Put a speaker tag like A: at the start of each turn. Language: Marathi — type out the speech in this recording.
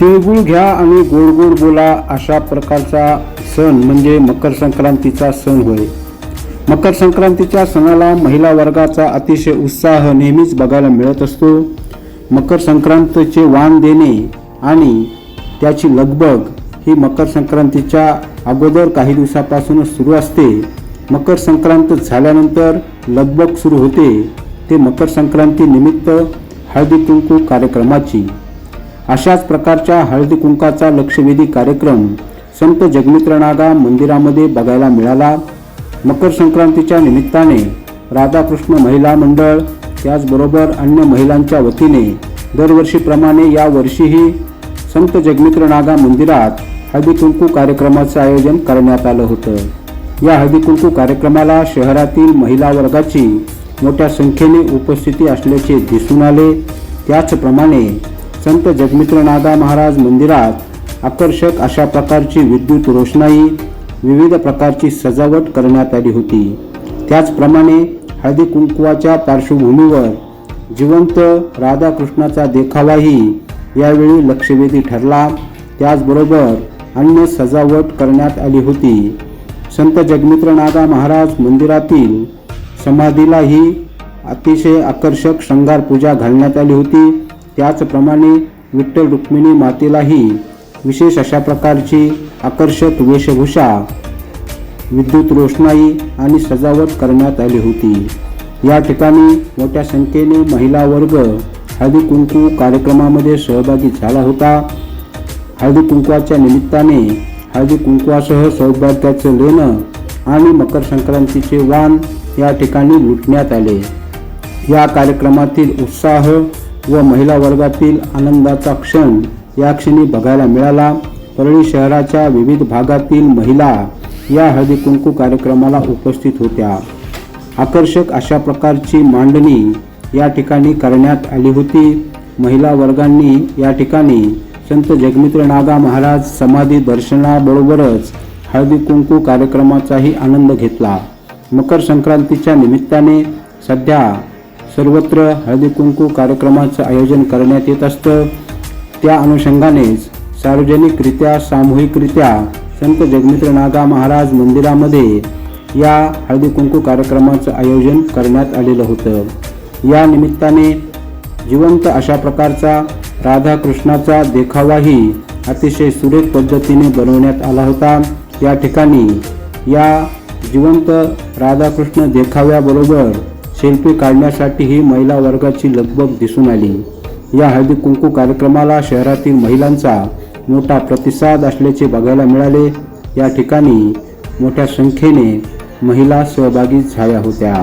A: तिळगुळ घ्या आणि गोड गोड बोला अशा प्रकारचा सण म्हणजे मकर संक्रांतीचा सण होय. मकर संक्रांतीच्या सणाला महिला वर्गाचा अतिशय उत्साह नेहमीच बघायला मिळत असतो. मकर संक्रांतीचे वाण देणे आणि त्याची लगबग ही मकर संक्रांतीच्या अगोदर काही दिवसापासूनच सुरू असते. मकर संक्रांत झाल्यानंतर लगबग सुरू होते. ते मकर संक्रांती निमित्त हळदी कुंकू कार्यक्रमाची. अशाच प्रकारच्या हळदी कुंकाचा लक्षवेधी कार्यक्रम संत जगमित्रनागा मंदिरामध्ये बघायला मिळाला. मकर संक्रांतीच्या निमित्ताने राधाकृष्ण महिला मंडळ त्याचबरोबर अन्य महिलांच्या वतीने दरवर्षीप्रमाणे या वर्षीही संत जगमित्रनागा मंदिरात हळदी कुंकू कार्यक्रमाचं आयोजन करण्यात आलं होतं. या हळदी कुंकू कार्यक्रमाला शहरातील महिला वर्गाची मोठ्या संख्येने उपस्थिती असल्याचे दिसून आले. त्याचप्रमाणे संत जगमित्रनादा महाराज मंदिरात आकर्षक अशा प्रकारची विद्युत रोषणाई विविध प्रकारची सजावट करण्यात आली होती. त्याचप्रमाणे हळदी कुंकुवाच्या पार्श्वभूमीवर जिवंत राधाकृष्णाचा देखावाही यावेळी लक्षवेधी ठरला. त्याचबरोबर अन्य सजावट करण्यात आली होती. संत जगमित्रनादा महाराज मंदिरातील समाधीलाही अतिशय आकर्षक शृंगार पूजा घालण्यात आली होती. त्याचप्रमाणे विठ्ठल रुक्मिणी मातेलाही विशेष अशा प्रकारची आकर्षक वेशभूषा विद्युत रोषणाई आणि सजावट करण्यात आली होती. या ठिकाणी मोठ्या संख्येने महिला वर्ग हळदी कुंकू कार्यक्रमामध्ये सहभागी झाला होता. हळदी कुंकवाच्या निमित्ताने हळदी कुंकवासह सौभाग्याचं लेणं आणि मकर संक्रांतीचे वाण या ठिकाणी लुटण्यात आले. या कार्यक्रमातील उत्साह व महिला वर्गातील आनंदाचा क्षण या क्षणी बघायला मिळाला. परळी शहराच्या विविध भागातील महिला या हळदी कुंकू कार्यक्रमाला उपस्थित होत्या. आकर्षक अशा प्रकारची मांडणी या ठिकाणी करण्यात आली होती. महिला वर्गांनी या ठिकाणी संत जगमित्र नागा महाराज समाधी दर्शनाबरोबरच हळदी कुंकू कार्यक्रमाचाही आनंद घेतला. मकर संक्रांतीच्या निमित्ताने सध्या सर्वत्र हळदी कुंकू कार्यक्रमाचं आयोजन करण्यात येत असतं. त्या अनुषंगानेच सार्वजनिकरित्या सामूहिकरित्या संत जगमित्र नागा महाराज मंदिरामध्ये या हळदी कुंकू कार्यक्रमाचं आयोजन करण्यात आलेलं होतं. या निमित्ताने जिवंत अशा प्रकारचा राधाकृष्णाचा देखावाही अतिशय सुरेख पद्धतीने बनवण्यात आला होता. या ठिकाणी या जिवंत राधाकृष्ण देखाव्याबरोबर सेल्फी काढण्यासाठीही महिला वर्गाची लगबग दिसून आली. या हळदी कुंकू कार्यक्रमाला शहरातील महिलांचा मोठा प्रतिसाद असल्याचे बघायला मिळाले. या ठिकाणी मोठ्या संख्येने महिला सहभागी झाल्या होत्या.